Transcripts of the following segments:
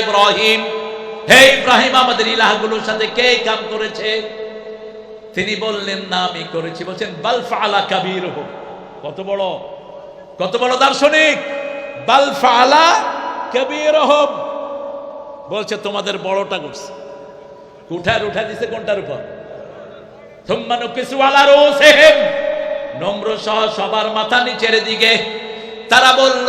ইব্রাহিম। হে ইব্রাহিম, আমাদের ইলাহগুলোর সাথে কে কাম করেছে? তিনি বললেন, না, আমি করেছি। বলছেন, বাল ফাআলা কাবীর কত বড় কত বড় দার্শনিক। বাল ফাআলা কাবীর বলছে, তোমাদের বড়টা করছে। উঠার উঠা দিছে কোনটার উপর? থুম্মানু কিছু আলা রুসিহিম। নম্র সহ সবার মাথা নিচের দিকে। তারা বলল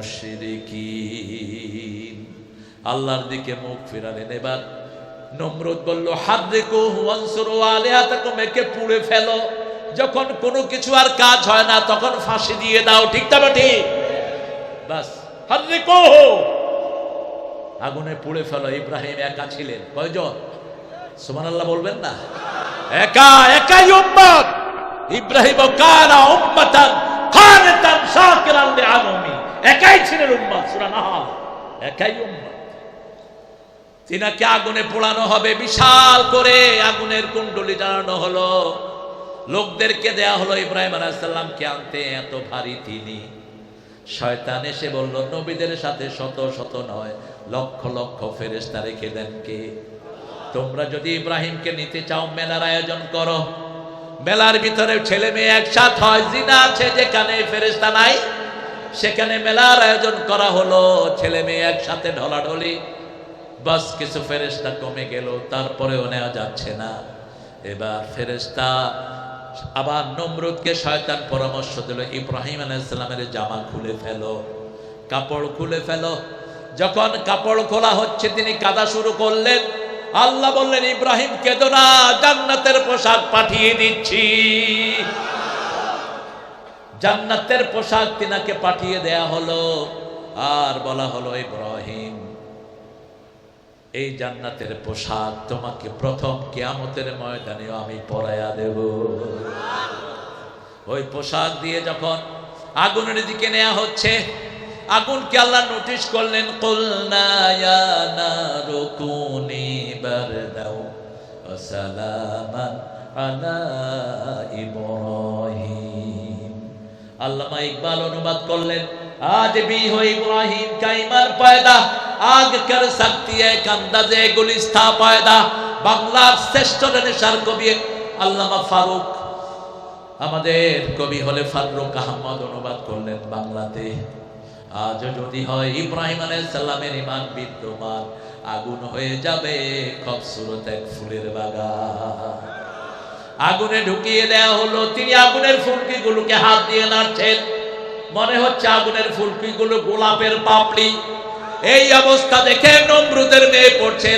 মুশরিকিন। আল্লাহর দিকে মুখ ফিরালেন। এবার নমরুদ বলল হাদ্রিকু ওয়ানসুরু আলিহাতাকুম একে পুড়ে ফেলো। যখন কোনো কিছু আর কাজ হয় না, তখন ফাঁসি দিয়ে দাও। ঠিক তবে ঠিক? বাস। হাদ্রিকু আগুনে পুড়ে ফেলো। ইব্রাহিম একা ছিলেন। কয়জন? সুমান আল্লাহ বলবেন না। একা, একাই উম্মত। ইব্রাহিম কানা উম্মাতান কানিতান শাকিরান লিআনুমি একাই ছিলেন উম্মত সূরা নাহাল। একাই উম্মত তিনাকে আগুনে পোড়ানো হবে, বিশাল করে আগুনের কুণ্ডলি জানানো হলো। লোকদেরকে দেয়া হলো ইব্রাহিম আলাইসাল্লামকে আনতে, এত ভারী তিনি। শয়তান এসে বলল, নবীদের সাথে শত শত নয়, লক্ষ লক্ষ ফেরেস্তা রেখে দেন কে? তোমরা যদি ইব্রাহিমকে নিতে চাও, মেলার আয়োজন করো। মেলার ভিতরে ছেলে মেয়ে একসাথ হয়, জিনা আছে যেখানে ফেরেস্তা নাই। সেখানে মেলার আয়োজন করা হলো, ছেলে মেয়ে একসাথে ঢলাঢলি। বাস কিছু ফেরেস্তা কমে গেল, তারপরেও নেওয়া যাচ্ছে না। এবার ফেরেস্তা আবার নমরুদকে শয়তান পরামর্শ দিল, ইব্রাহিম আলাইসালামের জামা খুলে ফেলো, কাপড় খুলে ফেলো। যখন কাপড় খোলা হচ্ছে, তিনি কাদা শুরু করলেন। আল্লাহ বললেন, ইব্রাহিম, কেদো না, জান্নাতের পোশাক পাঠিয়ে দিচ্ছি। জান্নাতের পোশাক তিনাকে পাঠিয়ে দেয়া হলো। আর বলা হলো ইব্রাহিম এই জান্নাতের পোশাক তোমাকে প্রথম কেয়ামতের ময়দানে আমি পরাইয়া দেব। ওই পোশাক দিয়ে যখন আগুনের দিকে নেওয়া হচ্ছে আগুন আগুনকে আল্লাহ নোটিশ করলেন কুলনা নারু কুনি বারদাও সালামান আলা ইব্রাহিম। আল্লামা ইকবাল অনুবাদ করলেন, আজ ভি হো কাইমার পয়দা আগ কর এক আন্দাজে গুলিস্তা পয়দা, বাংলার শ্রেষ্ঠ গণেশার কবি আল্লামা ফারুক। আমাদের কবি হলে ফারুক আহমদ অনুবাদ করলেন, বাংলাতে আজ যদি হয় ইব্রাহিম আলাইসাল্লামের ইমান বিদ্যমান, আগুন হয়ে যাবে খবসুরত এক ফুলের বাগান। আগুনে ঢুকিয়ে দেয়া হলো। তিনি আগুনের ফুলকিগুলোকে হাত দিয়ে নাড়ছেন। মনে হচ্ছে আগুনের ফুলকিগুলো গোলাপের পাপড়ি। এই অবস্থা দেখে নমরুদের মেয়ে পড়ছে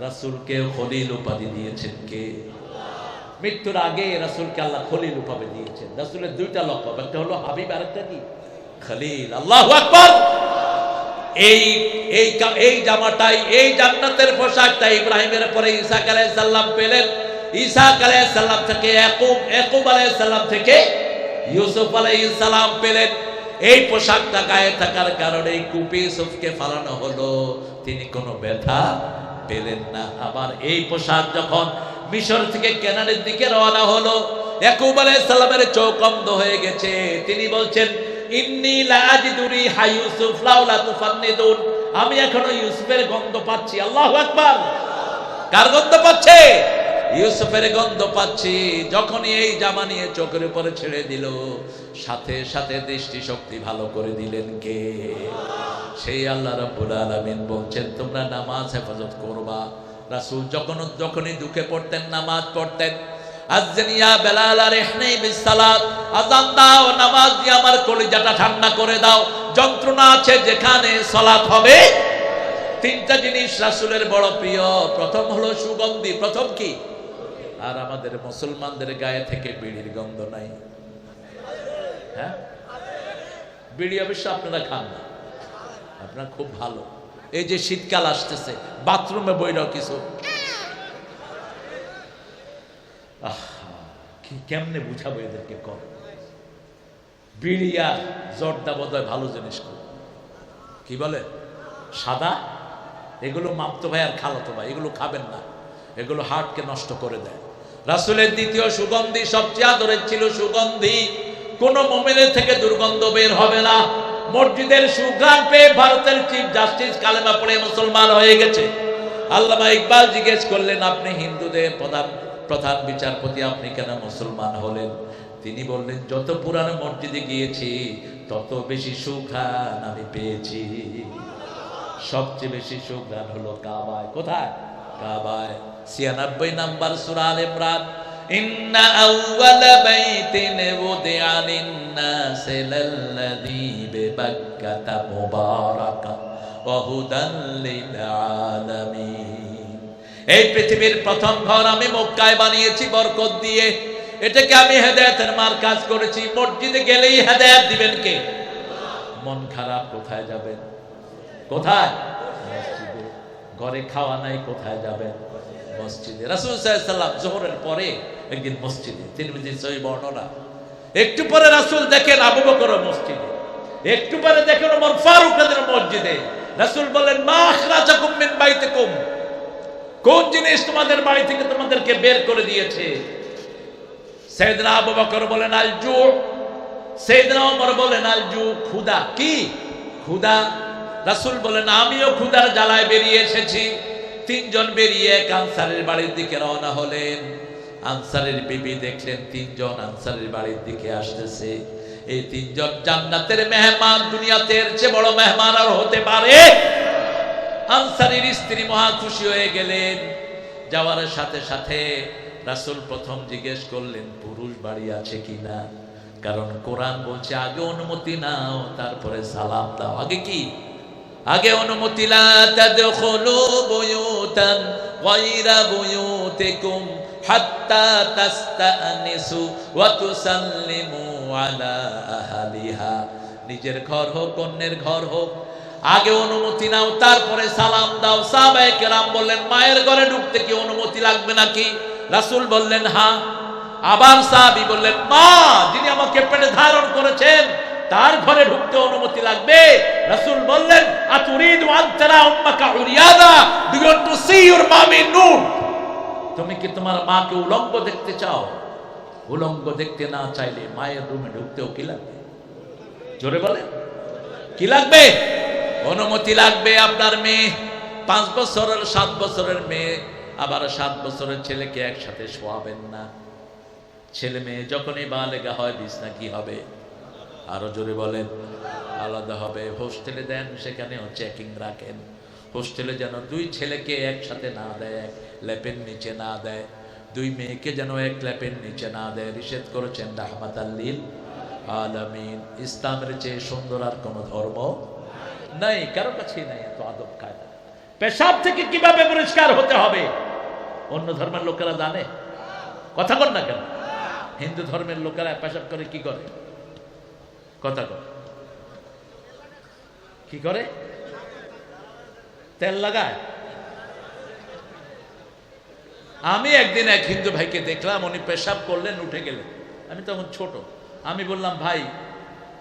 রাসূলকে খলিল উপাধি দিয়েছেন কে? মৃত্যুর আগে রাসূলকে আল্লাহ খলিল উপাধি দিয়েছেন। রাসূলের দুইটা লকব একটা হলো হাবিব, আরেকটা কি? খলিল। আল্লাহু এই এই এই জামাটাই, এই জান্নাতের পোশাকটা ইব্রাহিমের পরে ইসাক আলাইহিস সালাম পেলেন। ইসাক আলাইহিস সালাম থেকে, ইয়াকুব আলাইহিস সালাম থেকে ইউসুফ আলাইহিস সালাম পেলেন। এই পোশাকটা গায়ে থাকার কারণে কুপি ইউসুফকে ফালানো হলো। তিনি কোনো ব্যথা পেলেন না। আবার এই পোশাক যখন মিশর থেকে কেনারের দিকে রওনা হলো। ইয়াকুব আলাইহিস সালামের চোখ অন্ধ হয়ে গেছে। তিনি বলছেন, ইন্নি লাজিদুরি হাই ইউসুফ লাউলা তুফান্নিদুন। আমি এখনও ইউসুফের গন্ধ পাচ্ছি। আল্লাহু আকবার। কার গন্ধ পাচ্ছে? ইউসুফের গন্ধ পাচ্ছি। যখনই এই জামা নিয়ে চোখের উপরে ছেড়ে দিল, সাথে সাথে দৃষ্টি শক্তি ভালো করে দিলেন কে? সেই আল্লাহ রাব্বুল আলামিন বলছেন, তোমরা নামাজ হেফাজত করবা রাসূল যখন যখনই দুঃখে পড়তেন, নামাজ পড়তেন আযান দাও, নামাজ আমার কলিজাটা ঠান্ডা করে দাও, যন্ত্রণা আছে যেখানে হবে। তিনটা জিনিস রাসূলের বড় প্রিয়, প্রথম হলো সুগন্ধি, প্রথম কি? আর আমাদের মুসলমানদের গায়ে থেকে বিড়ির গন্ধ নাই। হ্যাঁ? বিড়ি অবশ্য আপনারা খান না। আপনার খুব ভালো। এই যে শীতকাল আসতেছে, বাথরুমে বইরাও কিছু। কি কেমনে বুঝাবো এদেরকে কর বিড়ি আর জর্দা বোধহয় ভালো জিনিস। কি বলে? সাদা? এগুলো মাপতো ভাই আর খালাতো ভাই, এগুলো খাবেন না। এগুলো হার্টকে নষ্ট করে দেয়। রাসুলের দ্বিতীয় সুগন্ধি, সবচেয়ে আদরের ছিল সুগন্ধি। কোন মোমেনের থেকে দুর্গন্ধ বের হবে না। মসজিদের সুগ্রাম পেয়ে ভারতের চিফ জাস্টিস কালেমা পড়ে মুসলমান হয়ে গেছে। আল্লামা ইকবাল জিজ্ঞেস করলেন, আপনি হিন্দুদের প্রধান প্রধান বিচারপতি, আপনি কেন মুসলমান হলেন? তিনি বললেন, যত পুরানো মসজিদে গিয়েছি, তত বেশি সুখান আমি পেয়েছি। সবচেয়ে বেশি সুখান হলো কাবায়। কোথায়? কাবায়। ছিয়ানব্বই নাম্বার সুরাল ইমরান। للناس للذي ببكة مباركا وهدى للعالمين এই পৃথিবীর প্রথম ঘর আমি মক্কায় বানিয়েছি বরকত দিয়ে এটাকে আমি হেদায়েতের মার কাজ করেছি মসজিদে গেলেই হেদায়েত দিবেন কে মন খারাপ কোথায় যাবেন কোথায় মসজিদে ঘরে খাওয়া নাই কোথায় যাবেন মসজিদে রাসূল সাল্লাল্লাহু আলাইহি জোহরের পরে একদিন মসজিদে তিরমিজি সহিহ বর্ণনা একটু পরে রাসূল দেখেন আবু বকর মসজিদে। একটু পরে দেখেন ওমর ফারুক মসজিদে। রাসূল বলেন মা আখরাজাকুম মিন বাইতিকুম। কোন জিনিস তোমাদের বাড়ি থেকে তোমাদেরকে বের করে দিয়েছে? সৈয়দনা আবু বকর বলেন, আল জু। সৈয়দনা ওমর বলেন, আল জু। ক্ষুদা কি? ক্ষুদা রাসূল বলেন, আমিও ক্ষুদার জ্বালায় বেরিয়ে এসেছি। তিনজন বেরিয়ে এক আনসারের বাড়ির দিকে রওনা হলেন। আনসারের বিবি দেখলেন, তিনজন আনসারের বাড়ির দিকে আসতেছে। এই তিনজন জান্নাতের মেহমান, দুনিয়াতে এর চেয়ে বড় মেহমান আর হতে পারে। আনসারির স্ত্রী মহা খুশি হয়ে গেলেন। যাওয়ার সাথে সাথে রাসূল প্রথম জিজ্ঞেস করলেন, পুরুষ বাড়ি আছে কিনা কারণ কোরআন বলছে, আগে অনুমতি নাও, তারপরে সালাম দাও। আগে কি? আগে অনুমতি তাদখুলু বুয়ুতান গায়রা বুয়ুতিকুম নিজের ঘর হোক, অন্যের ঘর হোক, আগে অনুমতি নাও, তারপরে সালাম দাও। সাহাবায়ে বললেন, মায়ের ঘরে ঢুকতে কি অনুমতি লাগবে নাকি? রাসূল বললেন হ্যাঁ আবার সাহাবি বললেন, মা, যিনি আমাকে পেটে ধারণ করেছেন, তার ঘরে ঢুকতে অনুমতি লাগবে? রাসূল বললেন, আতুরিদু আন তারা উম্মাকা উরিয়াদা। Do you to see your মামি নুন তুমি কি তোমার মাকে উলঙ্গ দেখতে চাও? উলঙ্গ দেখতে না চাইলে মায়ের রুমে ঢুকতেও কি লাগবে? জোরে বলেন। কি লাগবে? অনুমতি লাগবে আপনার মেয়ে। পাঁচ বছরের, সাত বছরের মেয়ে। আবার সাত বছরের ছেলেকে একসাথে শোয়াবেন না। ছেলে মেয়ে যখনই বালেগা হয়, বিছনা কি হবে? আরও জোরে বলেন। আলাদা হবে। হোস্টেলে দেন, সেখানেও চেকিং রাখেন। হোস্টেলে যেন দুই ছেলেকে একসাথে না দেয়। ল্যাপের নিচে না দেয়। দুই মেয়েকে যেন এক ল্যাপের নিচে না দেয়। নিষেধ করেছেন রাহমাত আল্লিল আলামিন। ইসলামের চেয়ে সুন্দর আর কোনো ধর্ম নাই, কারও কাছেই নাই, এত আদব কায়দা। পেশাব থেকে কীভাবে পরিষ্কার হতে হবে? অন্য ধর্মের লোকেরা জানে। কথা বল না কেন? হিন্দু ধর্মের লোকেরা পেশাব করে কি করে? কথা কর কি করে? তেল লাগায়? আমি একদিন এক হিন্দু ভাইকে দেখলাম, উনি পেশাব করলেন, উঠে গেলেন। আমি তখন ছোট। আমি বললাম, ভাই,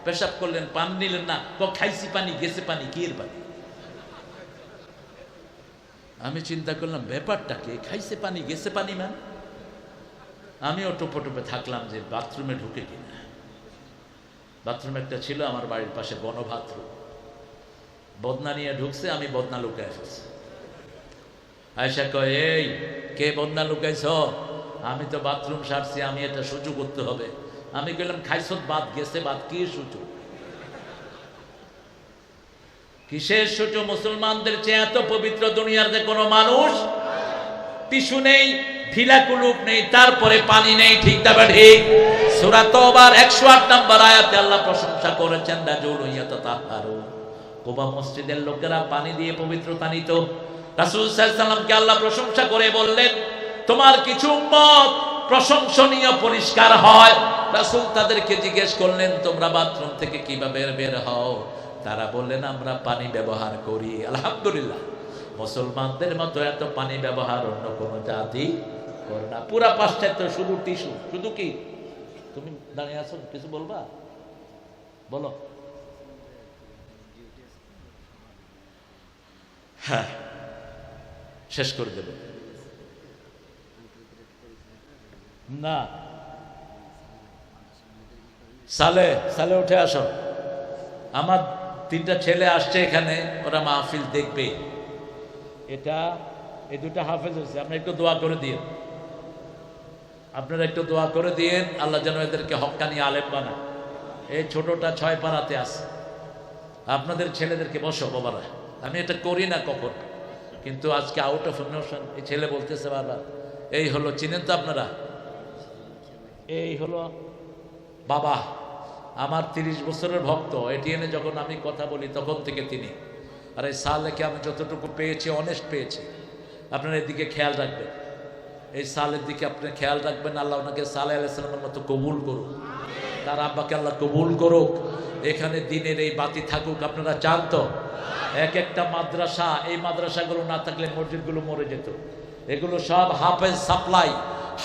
পেশাব করলেন, পান নিলেন না, ক, খাইছি পানি, গেছে পানি, কি এর পানি? আমি চিন্তা করলাম, ব্যাপারটা কি? খাইছে পানি, গেছে পানি মানে আমিও টোপে টোপে থাকলাম যে বাথরুমে ঢুকে কিনা। বাথরুম একটা ছিল, আমার বাড়ির পাশে বনবাথরুম। বদনা নিয়ে ঢুকছে, আমি বদনা লুকায় ফেলছি। আয়সা কয়, এই, কে বদনা লুকাইছ? আমি তো বাথরুম সারছি, আমি এটা সহ্য করতে হবে। আমি গেলাম খাইছত বাদ, গেছে বাদ, কি সূচু কিসের সূচু মুসলমানদের চেয়ে এত পবিত্র দুনিয়ার যে কোনো মানুষ টিস্যু নেই, ঢিলা কুলুপ নেই, তারপরে পানি নেই, ঠিক তবে ঠিক? সূরা তওবার 108 নম্বর আয়াতে আল্লাহ প্রশংসা করেছেন, রাজুল ইয়াতাতাহারু কোবা মসজিদের লোকেরা পানি দিয়ে পবিত্রতা নিত। রাসূল সাল্লামকে আল্লাহ প্রশংসা করে বললেন, তোমার কিছু উম্মত প্রশংসনীয় পরিষ্কার হয়। রাসূল তাদেরকে জিজ্ঞেস করলেন, তোমরা বাথরুম থেকে কীভাবে বের হও? তারা বললেন, আমরা পানি ব্যবহার করি। আলহামদুলিল্লাহ। মুসলমানদের মতো এত পানি ব্যবহার অন্য কোনো জাতি করে না। পুরা পাশ্চাত্য শুধু টিস্যু। শুধু কি? তুমি দাঁড়িয়ে আছো? কিছু বলবা? বলো। হ্যাঁ। শেষ করে দেব। না। সালে সালে উঠে আসো। আমার তিনটা ছেলে আসছে এখানে, ওরা মাহফিল দেখবে। এটা, এই দুটা হাফেজ হচ্ছে আপনি একটু দোয়া করে দিন আপনারা একটু দোয়া করে দিন আল্লাহ যেন এদেরকে হক্কানি আলেম বানা এই ছোটটা ছয় পাড়াতে আছে। আপনাদের ছেলেদেরকে বসো বাবারা। আমি এটা করি না কখন। কিন্তু আজকে আউট অফ ইমোশন এই ছেলে বলতেছে বাবা এই হলো চিনেন তো আপনারা? এই হলো বাবা আমার তিরিশ বছরের ভক্ত এটিএনে যখন আমি কথা বলি তখন থেকে তিনি। আর এই সালেকে আমি যতটুকু পেয়েছি অনেস্ট পেয়েছি। আপনারা এদিকে খেয়াল রাখবেন। এই সালের দিকে আপনি খেয়াল রাখবেন আল্লাহ ওনাকে সালে আলাইসালামের মতো কবুল করুক। তার আব্বাকে আল্লাহ কবুল করুক। এখানে দিনের এই বাতি থাকুক, আপনারা চান তো? এক একটা মাদ্রাসা, এই মাদ্রাসাগুলো না থাকলে মসজিদগুলো মরে যেত। এগুলো সব হাফেজ সাপ্লাই,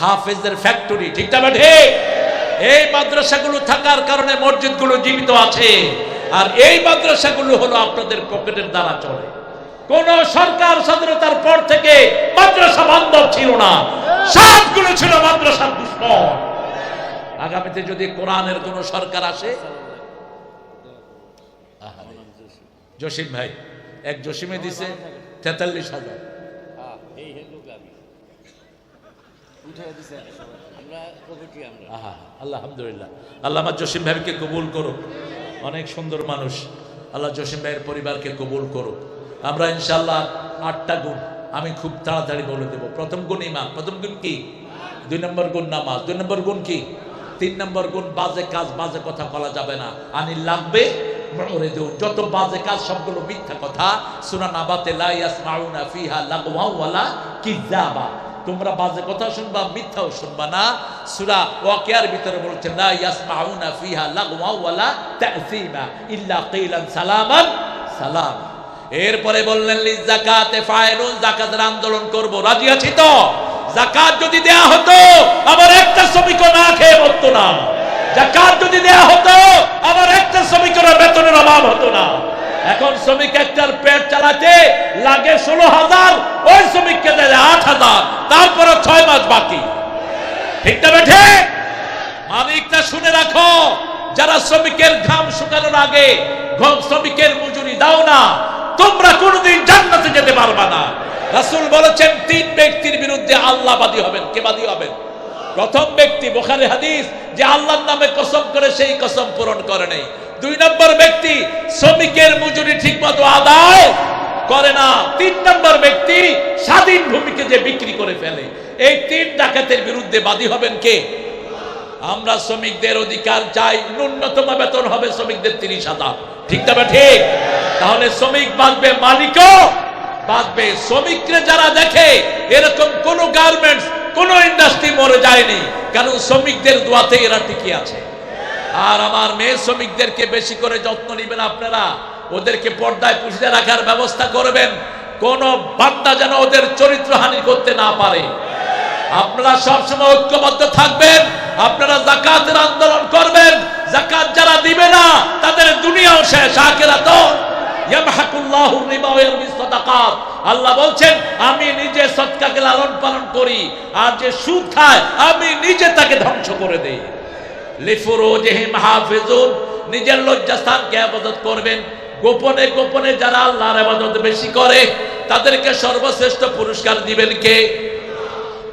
হাফেজের ফ্যাক্টরি, ঠিক না এই মাদ্রাসাগুলো থাকার কারণে মসজিদগুলো জীবিত আছে। আর এই মাদ্রাসাগুলো হলো আপনাদের পকেটের দ্বারা চলে। কোন সরকার স্বাধীনতার পর থেকে মাদ্রাসা বান্ধব ছিল না। সবগুলো ছিল মাদ্রাসা দুশ্মন। আগামীতে যদি কোরআনের কোন সরকার আসে? জসিম ভাই, এক জসিমে দিছে তেতাল্লিশ হাজার। আল্লাহ আল্লাহ আমার জসিম ভাইকে কবুল করুক। অনেক সুন্দর মানুষ। আল্লাহ জসিম ভাইয়ের পরিবারকে কবুল করুক। আমরা ইনশাল্লাহ আটটা গুণ আমি খুব তাড়াতাড়ি বলে দেব। প্রথম প্রথম গুণ কি? দুই নম্বর গুণ দুই নম্বর গুণ কি? তিন নম্বর গুণ বাজে কাজ, বাজে কথা বলা যাবে না। আনি লাগবে যত বাজে কাজ, সবগুলো মিথ্যা কথা। সুনা নাবাতে লা ইয়াসমাউনা ফিহা লাগওয়া ওয়ালা তোমরা বাজে কথা শুনবা, মিথ্যাও শুনবা না। সূরা ওয়াকিয়ার ভিতরে বলছেন লা ইয়াসমাউনা ফিহা লাগওয়া ওয়ালা তাসিমা ইল্লা কিলান সালামান, সালাম। এরপরে বললেন, লি যাকাতে ফাইলুন, যাকাতের আন্দোলন করব। রাজি আছি তো? যাকাত যদি দেয়া হতো, আবার একটা শ্রমিকও না খেয়ে না যাকাত যদি দেয়া হতো, আবার একটা শ্রমিকের বেতনের অভাব হতো না। এখন শ্রমিক একটার পেট চালাতে লাগে ষোলো হাজার, ওই শ্রমিককে দেয় আট হাজার তারপরে ছয় মাস বাকি। ঠিক না বেঠে? মালিকটা শুনে রাখো, যারা শ্রমিকের ঘাম শুকানোর আগে শ্রমিকের মজুরি দাও না, তোমরা কোনোদিন জান্নাতে যেতে পারবা না। রাসূল বলেছেন, তিন ব্যক্তির বিরুদ্ধে আল্লাহ বাদী হবেন। কে বাদী হবেন? প্রথম ব্যক্তি বোখারি হাদিস যে আল্লাহর নামে কসম করে সেই কসম পূরণ করে নেই। দুই নম্বর ব্যক্তি শ্রমিকের মজুরি ঠিকমতো আদায় করে না। তিন নম্বর ব্যক্তি স্বাধীন ভূমিকে যে বিক্রি করে ফেলে। এই তিন ডাকাতের বিরুদ্ধে বাদী হবেন কে? আমরা শ্রমিকদের অধিকার চাই। ন্যূনতম বেতন হবে শ্রমিকদের তিরিশ হাজার। ঠিক তবে ঠিক? তাহলে শ্রমিক বাঁচবে মালিকও, বাঁচবে শ্রমিকরা যারা দেখে এরকম কোন গার্মেন্টস কোন ইন্ডাস্ট্রি মরে যায়নি, কারণ শ্রমিকদের দোয়াতে এরা টিকে আছে। আর আমার মেয়ে শ্রমিকদেরকে বেশি করে যত্ন নেবেন আপনারা, ওদেরকে পর্দায় পুষিয়ে রাখার ব্যবস্থা করবেন। কোন বান্দা যেন ওদের চরিত্রহানি করতে না পারে। আপনারা সবসময় ঐক্যবদ্ধ থাকবেন, আপনারা জাকাতের আন্দোলন করবেন, জাকাত যারা দিবে না, তাদের দুনিয়াও শেষ, আখিরাত ইয়ামহাকুল্লাহু রিবা ওয়া ইয়ারবি সাদাকাত। আল্লাহ বলছেন, আমি নিজে সদকাকে লালন পালন করি, আর যে সুদ খায়, আমি নিজে তাকে ধ্বংস করে দেই। লিফুরুজিহিম হাফিজুন, নিজের লজ্জাস্থানকে আবাদত করবেন। গোপনে গোপনে যারা আল্লাহর আবাদত বেশি করে, তাদেরকে সর্বশ্রেষ্ঠ পুরস্কার দিবেন কে?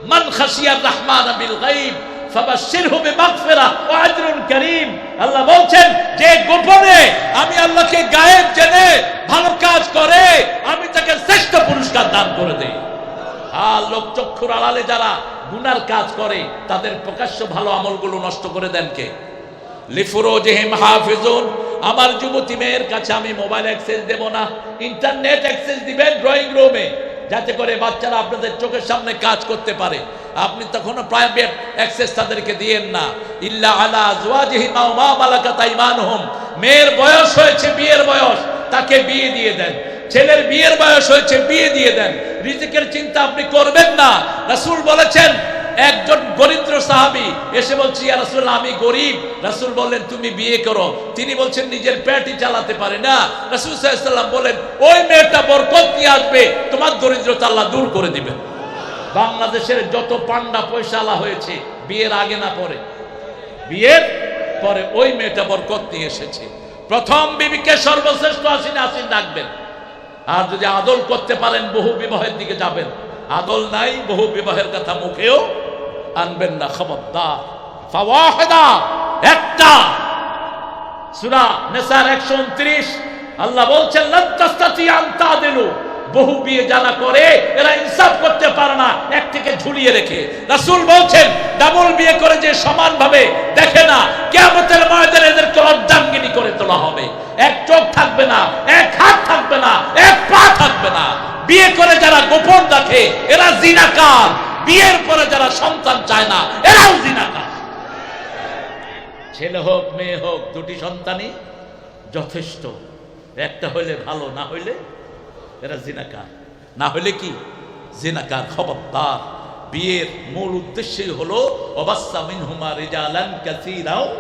মান খাসিয়ার রহমান বিল ওয়া আজরুন কারীম। আল্লাহ বলছেন, যে গোপনে আমি আল্লাহকে গায়েব জেনে ভালো কাজ করে, আমি তাকে শ্রেষ্ঠ পুরস্কার দান করে দেই। আর লোক চক্ষুর আড়ালে যারা গুনার কাজ করে, তাদের প্রকাশ্য ভালো আমলগুলো নষ্ট করে দেন কে? লিফুরুজিহিম হাফিজুন, আমার যুবতী মেয়ের কাছে আমি মোবাইল অ্যাক্সেস দেব না, ইন্টারনেট অ্যাক্সেস দিবেন ড্রয়িং রুমে, যাতে করে বাচ্চারা আপনাদের চোখের সামনে কাজ করতে পারে। আপনি তখনও প্রাইভেট অ্যাক্সেস তাদেরকে দিয়েন না। ইল্লা আলা আজওয়াজিহিম আও মা মালাকাত আইমানুহুম। মেয়ের বয়স হয়েছে, বিয়ের বয়স। তাকে বিয়ে দিয়ে দেন। ছেলের বিয়ের বয়স হয়েছে, বিয়ে দিয়ে দেন। রিজিকের চিন্তা আপনি করবেন না। রাসূল বলেছেন, একজন দরিদ্র সাহাবী এসে বলছি রাসূল আমি গরিব। রাসূল বললেন, তুমি বিয়ে করো। তিনি বলছেন, নিজের পেটই চালাতে পারে না। রাসূল ওয়াসাল্লাম বলেন, ওই মেয়েটা বরকত নিয়ে আসবে। তোমার দরিদ্রতা আল্লাহ দূর করে দিবেন। বাংলাদেশের যত পান্ডা পয়সালা হয়েছে, বিয়ের আগে না পরে। বিয়ের পরে ওই মেয়েটা বরকত নিয়ে এসেছে। প্রথম বিবিকে সর্বশ্রেষ্ঠ আসিন আসিন ডাকবেন। আর যদি আদল করতে পারেন, বহু বিবাহের দিকে যাবেন। আদল নাই, বহু বিবাহের কথা মুখেও আনবেন না। খবরদার। একটা। সূরা নেসার 129 আল্লাহ বলছেন, লান তাস্তাতি আন তাদিলু। বহু বিয়ে যারা করে এরা ইনসাফ করতে পারে না এক থেকে ঝুলিয়ে রেখে। রাসূল বলছেন, ডাবল বিয়ে করে যে সমানভাবে দেখে না, কিয়ামতের ময়দানে এদেরকে অর্ধাঙ্গিনী করে তোলা হবে। এক চোখ থাকবে না, এক হাত থাকবে না, এক পা থাকবে না। বিয়ে করে যারা গোপন রাখে, এরা জিনাকার। বিয়ের পরে যারা সন্তান চায় না, এরাও জিনাকার। ছেলে হোক, মেয়ে হোক, দুটি সন্তানই যথেষ্ট। একটা হইলে ভালো, না হইলে এরা জিনাকার। না হইলে কি? জিনাকার খবরদার। বিয়ের মূল উদ্দেশ্যই হলো অবাস্তা মিনহুমা রিজালান কাসীরাও,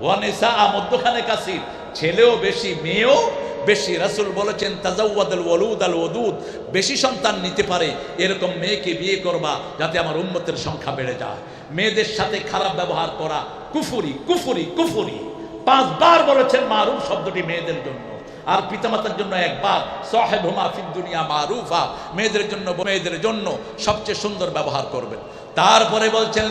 ওয়া নিসা মধ্যখানে কাসির। ছেলেও বেশি, মেয়েও বেশি। রাসূল বলেছেন, তাজাওয়াদুল ওয়ালুদ আল ওদুদ বেশি সন্তান নিতে পারে, এরকম মেয়েকে বিয়ে করবা যাতে আমার উম্মতের সংখ্যা বেড়ে যায়। মেয়েদের সাথে খারাপ ব্যবহার করা, কুফুরি কুফুরি কুফুরি। পাঁচবার বলেছেন মারুফ শব্দটি মেয়েদের জন্য। আর পিতামাতার জন্য একবার সাহেব হুমা ফিদ দুনিয়া মারুফা। মেয়েদের জন্য মেয়েদের জন্য সবচেয়ে সুন্দর ব্যবহার করবেন। তারপরে বলছেন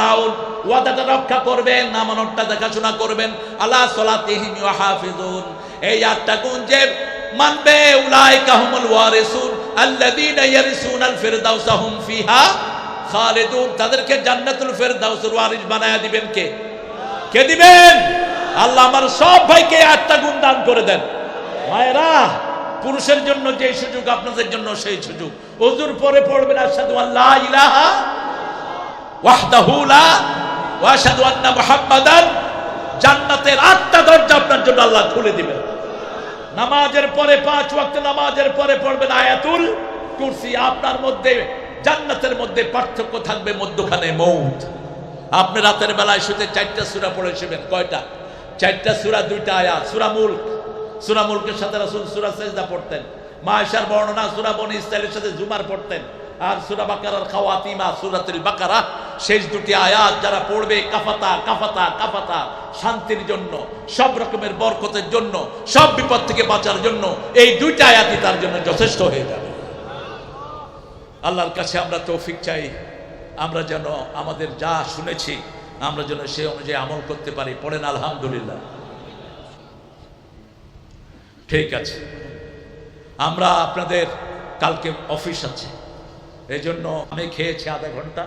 রাউল। ওয়াদাটা রক্ষা করবেন আমানতটা দেখাশোনা করবেন। আলা সলাতিহিম হাফিজুন এই আটটা গুণ যে মানবে, উলাইকা হুমুল ওয়ারিসুন। আল্লাযীনা ইয়ারিসুনাল ফিরদাউসা হুম ফিহা খালিদুন। তাদেরকে জান্নাতুল ফেরদাউসের ওয়ারিস বানায়া দিবেন কে? কে দিবেন? আল্লাহ আমার সব ভাইকে আটটা গুণ দান করে দেন। মায়েরা, পুরুষের জন্য যে সুযোগ, আপনাদের জন্য সেই সুযোগ। ওজুর পরে পড়বেন, আশহাদু আল্লাহ ইলাহা ওয়াহদাহু লা ওয়া আন্না মুহাম্মাদান। জান্নাতের আটটা দরজা আপনার জন্য আল্লাহ খুলে দিবেন। নামাজের পরে, পাঁচ ওয়াক্ত নামাজের পরে পড়বেন আয়াতুল কুরসি। আপনার মধ্যে, জান্নাতের মধ্যে পার্থক্য থাকবে মধ্যখানে মৌত। আপনি রাতের বেলায় শুতে চারটা সূরা পড়ে শুবেন, কয়টা? চারটা সুরা, দুইটা আয়াত, সূরা মুলক। সূরা সাথে রাসূল সূরা সেজদা পড়তেন। মায়েশার বর্ণনা সূরা বনি ইসরাইলের সাথে জুমার পড়তেন। আর সূরা বাকারার খাওয়াতিমা, সূরাতুল বাকারা, শেষ দুটি আয়াত যারা পড়বে, কাফাতা কাফাতা কাফাতা, শান্তির জন্য, সব রকমের বরকতের জন্য, সব বিপদ থেকে বাঁচার জন্য, এই দুইটা আয়াতই তার জন্য যথেষ্ট হয়ে যাবে। আল্লাহর কাছে আমরা তৌফিক চাই। আমরা যেন আমাদের যা শুনেছি আমরা যেন সে অনুযায়ী আমল করতে পারি। পড়েন, আলহামদুলিল্লাহ। ঠিক আছে। আমরা আপনাদের কালকে অফিস আছে। এই জন্য আমি খেয়েছি আধা ঘণ্টা।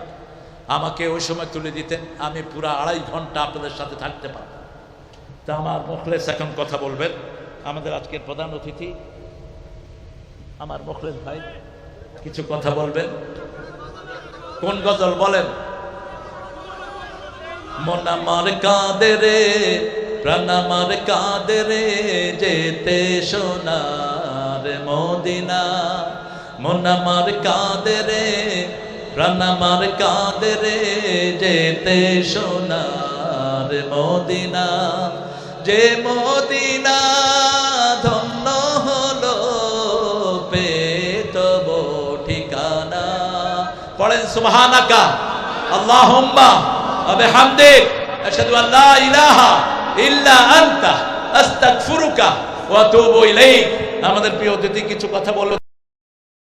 আমাকে ওই সময় তুলে দিতেন। আমি পুরা আড়াই ঘণ্টা আপনাদের সাথে থাকতে পারতাম তা আমার মুখলেস এখন কথা বলবেন। আমাদের আজকের প্রধান অতিথি আমার মুখলেস ভাই, কিছু কথা বলবেন। কোন গজল বলেন? মন আমার কাঁদে প্রাণ আমার কাঁদে যেতে সোনার মদিনা। মন আমার কাঁদে প্রাণ আমার কাঁদে যেতে সোনার মদিনা। যে মদিনা ধন্য হলো পেতব ঠিকানা। আল্লাহুম্মা ওয়া أشهد أن لا إله إلا أنت أستغفرك وأتوب إليك আমাদের প্রিয় অতিথি কিছু কথা বলল